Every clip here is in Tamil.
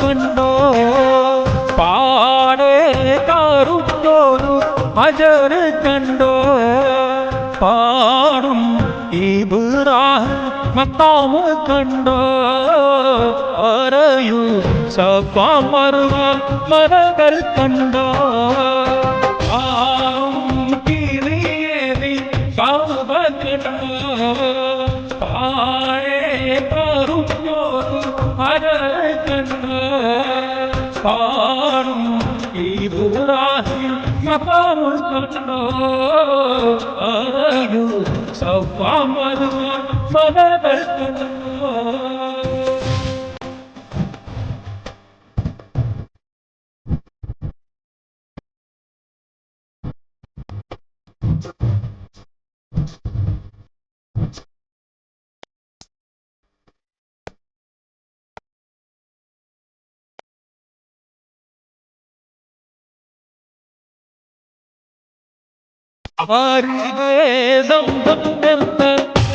കണ്ടോ പാടേ കാറുണ്ടോരു അജർ കണ്ടോ? പാടും ഇബ്രാഹിമത്താമ കണ്ടോ? അറയൂ സപ്പ മറുവ മരകൾ കണ്ടോ? مقام إبراهيم مقام الجنة سوف عمل منابر الجنة Thank you.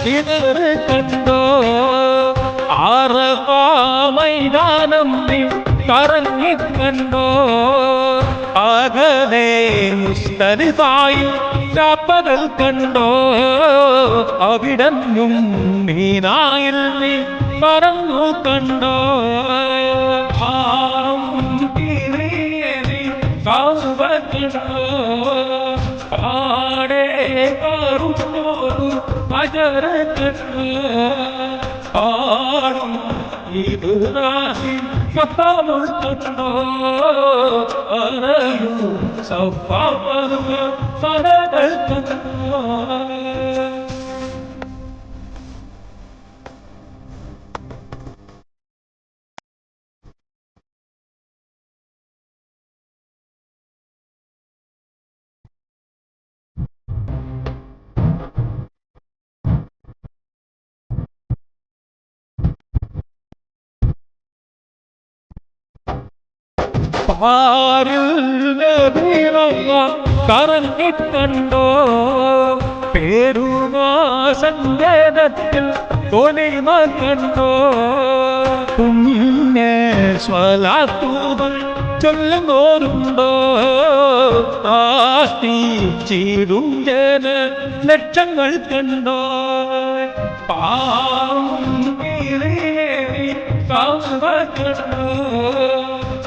பிறரு கண்டோ ஆரமைதானம் கரங்கி கண்டோ. ஆகவே முஸ்தரிதாய் காப்பதல் கண்டோ அவிடங்கும் மீனாயில் பரங்கு கண்டோ. ஆரம் காவல் கண்டோ. கரும் மதரக்கும் இப்ராஹிம் பத்தாமல் தந்தோ அலையும் சப்பாமரும் சரதல் தந்தோ പാരിൽ കറങ്ങിക്കണ്ടോ? പേരുമാസഞ്ചേതത്തിൽ തോലി മകണ്ടോ കുഞ്ഞെ സ്വലാത്തൂപൻ ചൊല്ലുന്നോരുണ്ടോ? ആസ്തിച്ചിരും ജന ലക്ഷങ്ങൾ കണ്ടോ? പാ കണ്ടോ?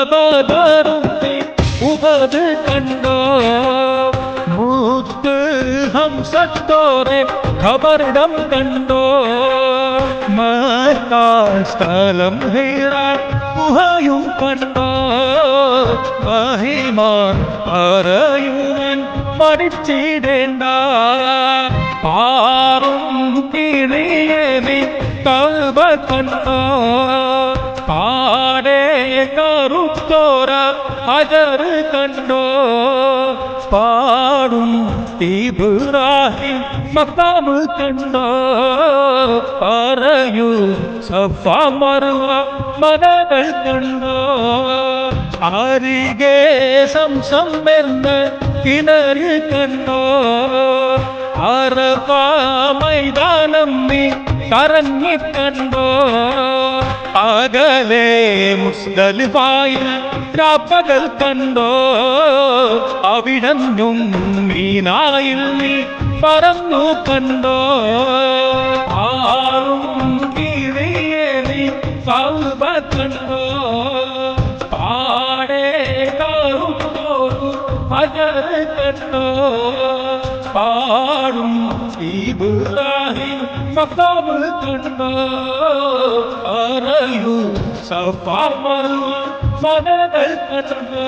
பொன்ஷாபதரத்தை உபது கண்டோ மூத்து ஹம் சத்தோரே கபரிடம் கண்டோ மாதா ஸ்தலம் ஹீரா குஹாயும் கண்டோ மகிமான் பரையுமன் மடிச்சிடேண்டா. பாரும் கிளியமே கல்வ கண்டோ മടിച്ചിടേണ്ട പാറും കിളിയേറി കൽബ കണ്ടോ പാടേ കറുത്തോര അജർ കണ്ടോ പാടും ഇബ്രാഹിം മക്കാമ് കണ്ടോ പറയൂ സഫാ മറുവ മലകൾ കണ്ടോ അരികെ സംസം എന്ന് കിണറ് കണ്ടോ അറവാ മൈതാനം നീ കറങ്ങി കണ്ടോ? അകലെ മുസ്തലിഫായ രാപ്പകൽ കണ്ടോ? അവിടന്നും മീനായിൽ നീ പറന്നു കണ്ടോ? ആറും കിരിയെ നീ സൗബ കണ്ടോ? പാടേ കണ്ടോ? പാടും ഇബ്രാഹിം மகாம தன்பரையு சபாமல் மனதல் தன்போ